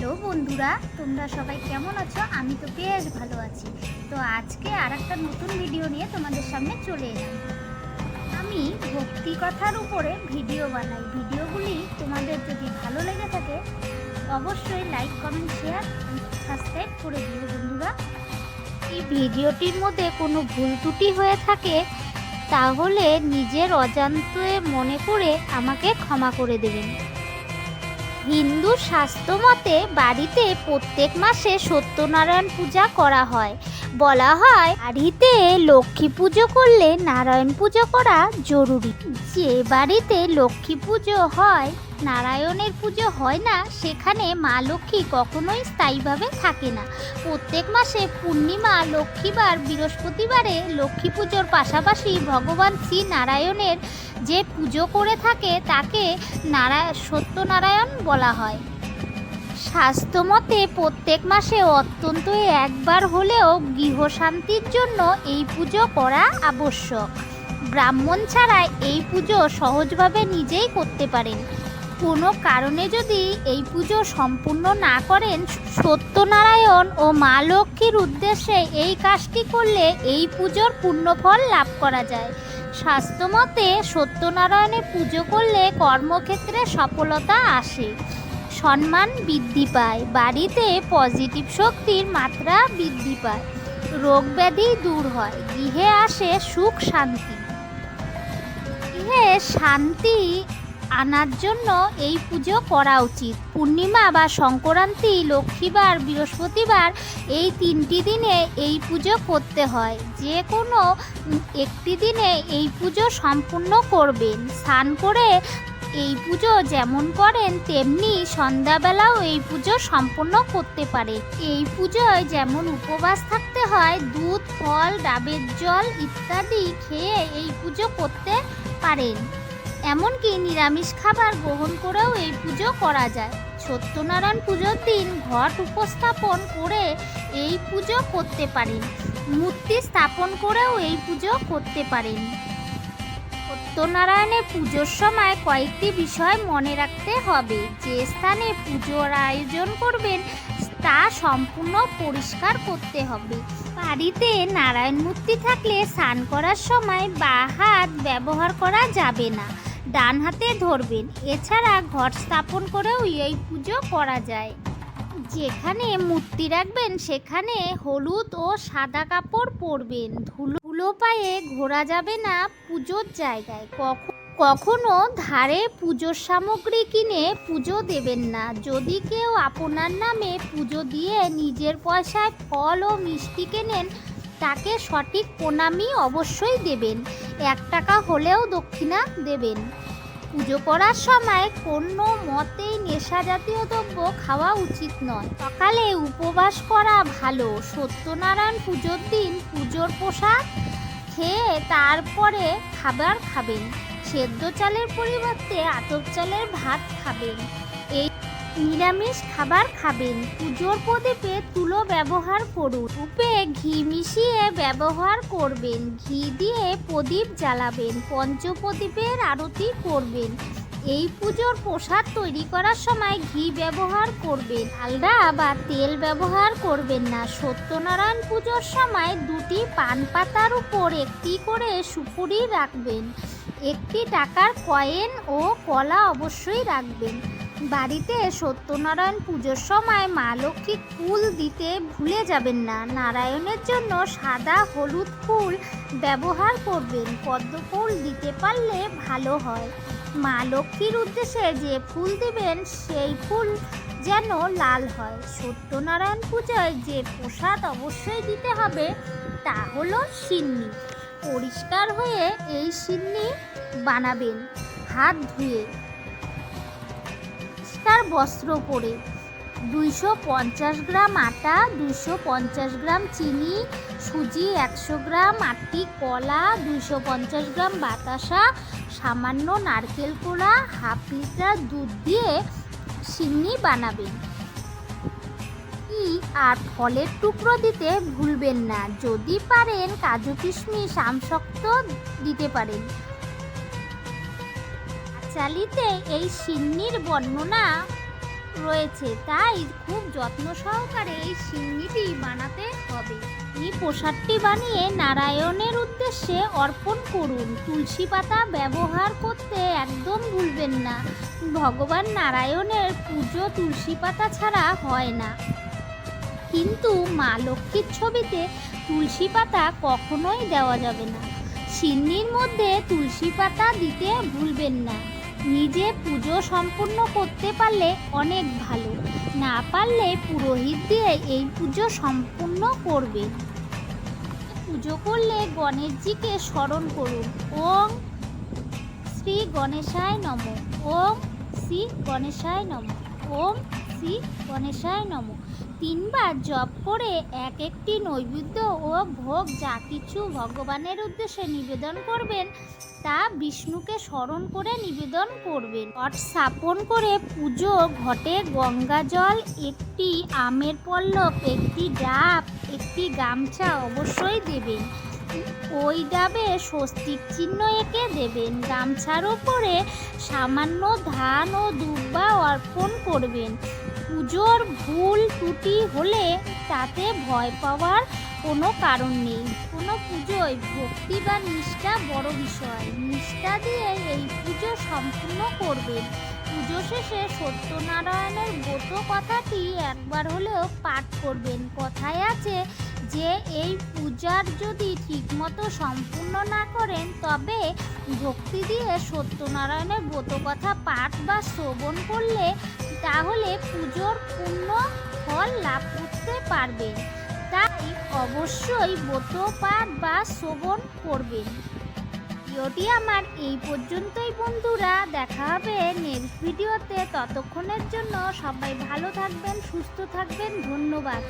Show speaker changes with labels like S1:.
S1: Hello বন্ধুরা, তোমরা সবাই কেমন আছো? আমি তো বেশ ভালো আছি। তো আজকে আর একটা নতুন ভিডিও নিয়ে তোমাদের সামনে চলে এলাম। আমি ভক্তি কথার উপরে ভিডিও বানাই। ভিডিওগুলি তোমাদের যদি ভালো লেগে থাকে, অবশ্যই লাইক কমেন্ট শেয়ার সাবস্ক্রাইব করে দিও বন্ধুরা। এই ভিডিওটির মধ্যে কোনো ভুল ত্রুটি হয়ে থাকে, তাহলে নিজের অজান্তে মনে করে আমাকে ক্ষমা করে দেবেন। হিন্দু শাস্ত্র মতে বাড়িতে প্রত্যেক মাসে সত্যনারায়ণ পূজা করা হয়। বলা হয়, বাড়িতে লক্ষ্মী পুজো করলে নারায়ণ পুজো করা জরুরি। যে বাড়িতে লক্ষ্মী পুজো হয় নারায়ণের পুজো হয় না, সেখানে মা লক্ষ্মী কখনোই স্থায়ীভাবে থাকে না। প্রত্যেক মাসে পূর্ণিমা, লক্ষ্মীবার, বৃহস্পতিবারে লক্ষ্মী পুজোর পাশাপাশি ভগবান শ্রী নারায়ণের যে পুজো করে থাকে, তাকে নারায়ণ সত্যনারায়ণ বলা হয়। স্বাস্থ্যমতে প্রত্যেক মাসে অত্যন্ত একবার হলেও গৃহশান্তির জন্য এই পুজো করা আবশ্যক। ব্রাহ্মণ ছাড়া এই পুজো সহজভাবে নিজেই করতে পারেন। কোনো কারণে যদি এই পুজো সম্পূর্ণ না করেন, সত্যনারায়ণ ও মা লক্ষ্মীর উদ্দেশ্যে এই কাজটি করলে এই পুজোর পূর্ণফল লাভ করা যায়। স্বাস্থ্যমতে সত্যনারায়ণের পুজো করলে কর্মক্ষেত্রে সফলতা আসে। সম্মান বৃদ্ধি পায়, বাড়িতে পজিটিভ শক্তির মাত্রা বৃদ্ধি পায় রোগ ব্যাধি দূর হয়, গৃহে আসে সুখ শান্তি। গৃহে শান্তি আনার জন্য এই পুজো করা উচিত। পূর্ণিমা বা সংক্রান্তি, লক্ষ্মীবার, বৃহস্পতিবার এই তিনটি দিনে এই পুজো করতে হয়। যে কোনো একটি দিনে এই পুজো সম্পূর্ণ করবেন। স্নান করে এই পুজো যেমন করেন, তেমনি সন্ধ্যাবেলাও এই পুজো সম্পূর্ণ করতে পারে। এই পুজোয় যেমন উপবাস থাকতে হয়, দুধ, ফল, ডাবের জল ইত্যাদি খেয়ে এই পুজো করতে পারেন। এমনকি নিরামিষ খাবার গ্রহণ করেও এই পুজো করা যায়। সত্যনারায়ণ পুজোর দিন ঘট উপস্থাপন করে এই পুজো করতে পারেন। মূর্তি স্থাপন করেও এই পুজো করতে পারেন। সত্যনারায়ণের পুজোর সময় কয়েকটি বিষয় মনে রাখতে হবে। যে স্থানে পুজোর আয়োজন করবেন, তা সম্পূর্ণ পরিষ্কার করতে হবে। বাড়িতে নারায়ণ মূর্তি থাকলে স্নান করার সময় বা হাত ব্যবহার করা যাবে না। ডান হাতে ধরবেন। এছাড়া ঘট স্থাপন করেও এই পুজো করা যায়। যেখানে মূর্তি রাখবেন, সেখানে হলুদ ও সাদা কাপড় পরবেন। ধুলো ধুলো পায়ে ঘোরা যাবে না পুজোর জায়গায়। কখন কখনো ধারে পুজোর সামগ্রী কিনে পুজো দেবেন না। যদি কেউ আপনার নামে পুজো দিয়ে নিজের পয়সায় ফল ও মিষ্টি কেনেন, তাকে সঠিক প্রণামী অবশ্যই দেবেন। এক টাকা হলেও দক্ষিণা দেবেন। পুজো করার সময় কোনো মতেই নেশা জাতীয় দ্রব্য খাওয়া উচিত নয়। সকালে উপবাস করা ভালো। সত্যনারায়ণ পুজোর দিন পুজোর প্রসাদ খেয়ে তারপরে খাবার খাবেন। সেদ্ধ চালের পরিবর্তে আতপ চালের ভাত খাবেন। এই নিরামিষ খাবার খাবেন। পুজোর প্রদীপে তুলো ব্যবহার করুন। উপে ঘি মিশিয়ে ব্যবহার করবেন। ঘি দিয়ে প্রদীপ জ্বালাবেন। পঞ্চপ্রদীপের আরতি করবেন। এই পুজোর প্রসাদ তৈরি করার সময় ঘি ব্যবহার করবেন। আলদা বা তেল ব্যবহার করবেন না। সত্যনারায়ণ পুজোর সময় দুটি পান পাতার উপর একটি করে সুপুরি রাখবেন। একটি টাকার কয়েন ও কলা অবশ্যই রাখবেন। বাড়িতে সত্যনারায়ণ পুজোর সময় মা লক্ষ্মী ফুল দিতে ভুলে যাবেন না। নারায়ণের জন্য সাদা হলুদ ফুল ব্যবহার করবেন। পদ্ম ফুল দিতে পারলে ভালো হয়। মা লক্ষ্মীর উদ্দেশ্যে যে ফুল দিবেন, সেই ফুল যেন লাল হয়। সত্যনারায়ণ পূজায় যে প্রসাদ অবশ্যই দিতে হবে, তা হলো সিন্নি। পরিষ্কার হয়ে এই সিন্নি বানাবেন, হাত ধুয়ে। পরিষ্কার বস্ত্র পরে। দুইশো পঞ্চাশ গ্রাম আটা, দুইশো পঞ্চাশ গ্রাম চিনি, সুজি একশো গ্রাম, আটটি কলা, দুইশো পঞ্চাশ গ্রাম বাতাসা, সামান্য নারকেল কোড়া, হাফ লিটার দুধ দিয়ে সিন্নি বানাবেন। আর ফলের টুকরো দিতে ভুলবেন না। যদি পারেন কাজু কিশমিশ আমশক্ত দিতে পারেন। চালিতে এই সিন্নির বর্ণনা রয়েছে। তাই খুব যত্ন সহকারে এই সিন্নিটি বানাতে হবে। এই প্রসাদটি বানিয়ে নারায়ণের উদ্দেশ্যে অর্পণ করুন। তুলসী পাতা ব্যবহার করতে একদম ভুলবেন না। ভগবান নারায়ণের পুজো তুলসী পাতা ছাড়া হয় না। কিন্তু মা লক্ষ্মীর ছবিতে তুলসী পাতা কখনোই দেওয়া যাবে না। সিন্নির মধ্যে তুলসী পাতা দিতে ভুলবেন না। নিজে পুজো সম্পূর্ণ করতে পারলে অনেক ভালো। না পারলে পুরোহিত দিয়ে এই পুজো সম্পূর্ণ করবে। পুজো করলে গণেশজিকে স্মরণ করুন। ওম শ্রী গণেশায় নম। ওম শ্রী গণেশায় নম। ওম শ্রী গণেশায় নম। তিনবার জপ করে এক একটি নৈবেদ্য ও ভোগ যা কিছু ভগবানের উদ্দেশ্যে নিবেদন করবেন, তা বিষ্ণুকে স্মরণ করে নিবেদন করবেন। ঘট স্থাপন করে পুজো ঘটে, গঙ্গা জল, একটি আমের পল্লব, একটি ডাব, একটি গামছা অবশ্যই দেবেন। ওই ডাবে স্বস্তিক চিহ্ন এঁকে দেবেন। গামছার ওপরে সামান্য ধান ও দুব্বা অর্পণ করবেন। পুজোর ভুল ত্রুটি হলে তাতে ভয় পাওয়ার কোনো কারণ নেই। কোনো পুজোয় ভক্তি বা নিষ্ঠা বড় বিষয়। নিষ্ঠা দিয়ে এই পুজো সম্পূর্ণ করবেন। পুজো শেষে সত্যনারায়ণের ব্রত কথাটি একবার হলেও পাঠ করবেন। কথায় আছে যে, এই পূজার যদি ঠিকমতো সম্পূর্ণ না করেন, তবে ভক্তি দিয়ে সত্যনারায়ণের ব্রত কথা পাঠ বা শ্রবণ করলে তাহলে পুজোর পূর্ণ ফল লাভ করতে পারবে তাই অবশ্যই বোতপাত বা শ্রবণ করবেন। যদি আমার এই পর্যন্তই বন্ধুরা। দেখা হবে নেক্সট ভিডিওতে ততক্ষণের জন্য সবাই ভালো থাকবেন, সুস্থ থাকবেন। ধন্যবাদ।